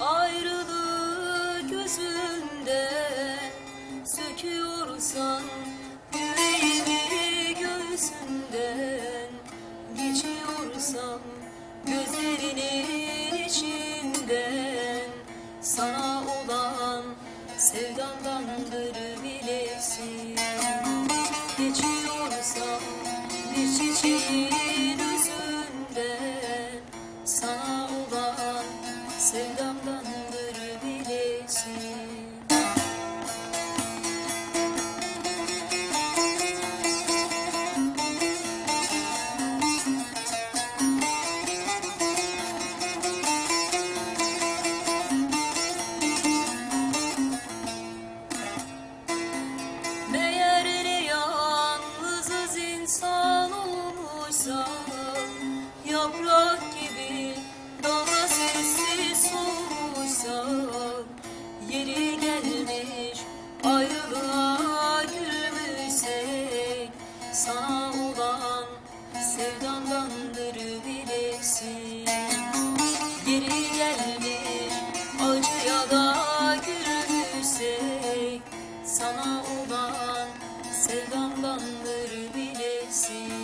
Ayrılık gözünden söküyorsan Yüreğimi göğsünden geçiyorsam Gözlerinin içinden sana olan sevdandandır bilesin insan olmuşsa Yaprak gibi dala sessiz olmuşsa Yeri gelmiş ayrılığa gülmüşsek Sana olan sevdandandır bilirsin Yeri gelmiş acıya da gülmüşsek Sana olan sevdandandır see.